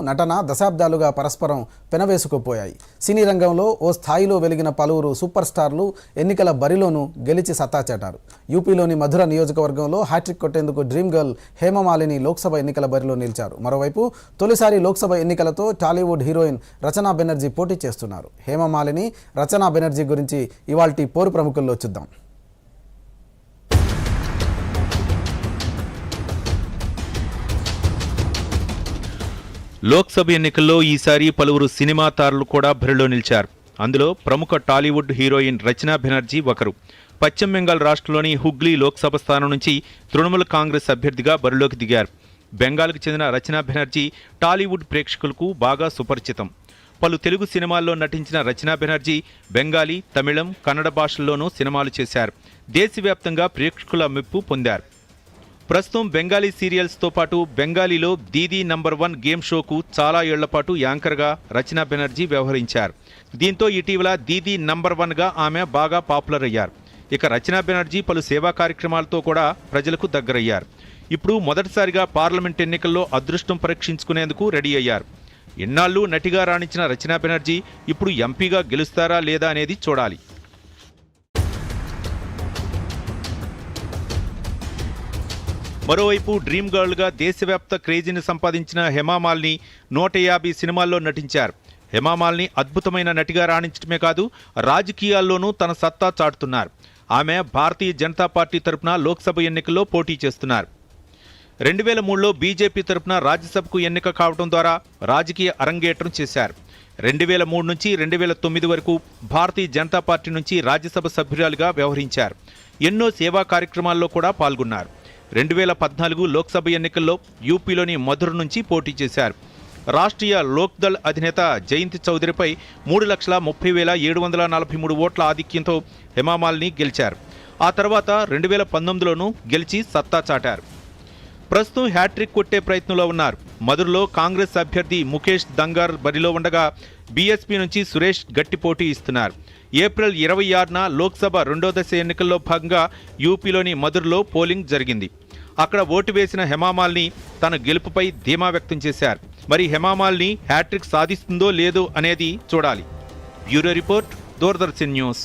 నటన దశాబ్దాలుగా పరస్పరం పెనవేసుకుపోయాయి. సినీ రంగంలో ఓ స్థాయిలో వెలిగిన పలువురు సూపర్ స్టార్లు ఎన్నికల బరిలోనూ గెలిచి సత్తాచాటారు యూపీలోని మధుర నియోజకవర్గంలో హ్యాట్రిక్ కొట్టేందుకు డ్రీమ్ గర్ల్ హేమమాలిని లోక్సభ ఎన్నికల బరిలో నిలిచారు. మరోవైపు తొలిసారి లోక్సభ ఎన్నికలతో టాలీవుడ్ హీరోయిన్ రచనా బెనర్జీ పోటీ చేస్తున్నారు. హేమమాలిని రచనా బెనర్జీ గురించి ఇవాల్టి పోరు ప్రముఖుల్లో చూద్దాం. లోక్సభ ఎన్నికల్లో ఈసారి పలువురు సినిమా తారలు కూడా బరిలో నిలిచారు. అందులో ప్రముఖ టాలీవుడ్ హీరోయిన్ రచనా బెనర్జీ ఒకరు. పశ్చిమ బెంగాల్ రాష్ట్రంలోని హుగ్లీ లోక్సభ స్థానం నుంచి తృణమూల్ కాంగ్రెస్ అభ్యర్థిగా బరిలోకి దిగారు. బెంగాల్కు చెందిన రచనా బెనర్జీ టాలీవుడ్ ప్రేక్షకులకు బాగా సుపరిచితం. పలు తెలుగు సినిమాల్లో నటించిన రచనా బెనర్జీ బెంగాలీ తమిళం కన్నడ భాషల్లోనూ సినిమాలు చేశారు. దేశవ్యాప్తంగా ప్రేక్షకుల మెప్పు పొందారు. ప్రస్తుతం బెంగాలీ సీరియల్స్తో పాటు బెంగాలీలో దీదీ నంబర్ వన్ గేమ్ షోకు చాలా ఏళ్ళపాటు యాంకర్గా రచనా బెనర్జీ వ్యవహరించారు. దీంతో ఇటీవల దీదీ నంబర్ వన్గా ఆమె బాగా పాపులర్ అయ్యారు. ఇక రచనా బెనర్జీ పలు సేవా కార్యక్రమాలతో కూడా ప్రజలకు దగ్గరయ్యారు. ఇప్పుడు మొదటిసారిగా పార్లమెంట్ ఎన్నికల్లో అదృష్టం పరీక్షించుకునేందుకు రెడీ అయ్యారు. ఎన్నాళ్ళు నటిగా రాణించిన రచనా బెనర్జీ ఇప్పుడు ఎంపీగా గెలుస్తారా లేదా అనేది చూడాలి. మరోవైపు డ్రీమ్ గర్ల్గా దేశవ్యాప్త క్రేజీని సంపాదించిన హెమామాల్ని నూట యాభై సినిమాల్లో నటించారు. హెమామాల్ని అద్భుతమైన నటిగా రాణించడమే కాదు రాజకీయాల్లోనూ తన సత్తా చాటుతున్నారు. ఆమె భారతీయ జనతా పార్టీ తరపున లోక్సభ ఎన్నికల్లో పోటీ చేస్తున్నారు. రెండు వేల మూడులో బీజేపీ తరపున రాజ్యసభకు ఎన్నిక కావడం ద్వారా రాజకీయ అరంగేట్రం చేశారు. రెండు వేల మూడు నుంచి రెండు వేల తొమ్మిది వరకు భారతీయ జనతా పార్టీ నుంచి రాజ్యసభ సభ్యురాలుగా వ్యవహరించారు. ఎన్నో సేవా కార్యక్రమాల్లో కూడా పాల్గొన్నారు. రెండు వేల పద్నాలుగు లోక్సభ ఎన్నికల్లో యూపీలోని మధుర నుంచి పోటీ చేశారు. రాష్ట్రీయ లోక్దళ్ అధినేత జయంతి చౌదరిపై మూడు లక్షల ముప్పై వేల ఏడు వందల నలభై మూడు ఓట్ల ఆధిక్యంతో హెమామాల్ని గెలిచారు. ఆ తర్వాత రెండు వేల పంతొమ్మిదిలోనూ గెలిచి సత్తా చాటారు. ప్రస్తుతం హ్యాట్రిక్ కొట్టే ప్రయత్నంలో ఉన్నారు. మధురలో కాంగ్రెస్ అభ్యర్థి ముఖేష్ దంగార్ బరిలో ఉండగా బీఎస్పీ నుంచి సురేష్ గట్టి పోటీ ఇస్తున్నారు. ఏప్రిల్ ఇరవై ఆరున లోక్సభ రెండో దశ ఎన్నికల్లో భాగంగా యూపీలోని మధురలో పోలింగ్ జరిగింది. అక్కడ ఓటు వేసిన హెమామాల్ని తన గెలుపుపై ధీమా వ్యక్తం చేశారు. మరి హెమామాల్ని హ్యాట్రిక్ సాధిస్తుందో లేదో అనేది చూడాలి. Bureau report Doordarshan news.